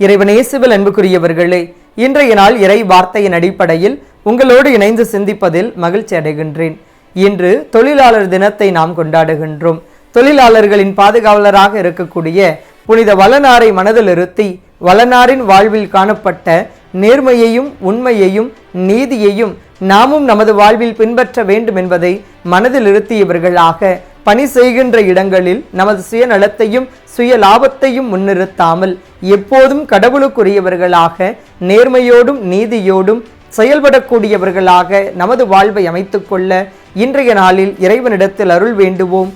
இறைவனேசுவில் அன்புக்குரியவர்களே இன்றைய நாள் இறை வார்த்தையின் அடிப்படையில் உங்களோடு இணைந்து சிந்திப்பதில் மகிழ்ச்சி அடைகின்றேன். இன்று தொழிலாளர் தினத்தை நாம் கொண்டாடுகின்றோம். தொழிலாளர்களின் பாதுகாவலராக இருக்கக்கூடிய புனித வளனாரை மனதில் இருத்தி வளனாரின் வாழ்வில் காணப்பட்ட நேர்மையையும் உண்மையையும் நீதியையும் நாமும் நமது வாழ்வில் பின்பற்ற வேண்டும் என்பதை மனதில் இருத்தியவர்களாக பணி செய்கின்ற இடங்களில் நமது சுயநலத்தையும் சுய லாபத்தையும் முன்னிறுத்தாமல் எப்போதும் கடவுளுக்குரியவர்களாக நேர்மையோடும் நீதியோடும் செயல்படக்கூடியவர்களாக நமது வாழ்வை அமைத்துக்கொள்ள இன்றைய நாளில் இறைவனிடத்தில் அருள் வேண்டுவோம்.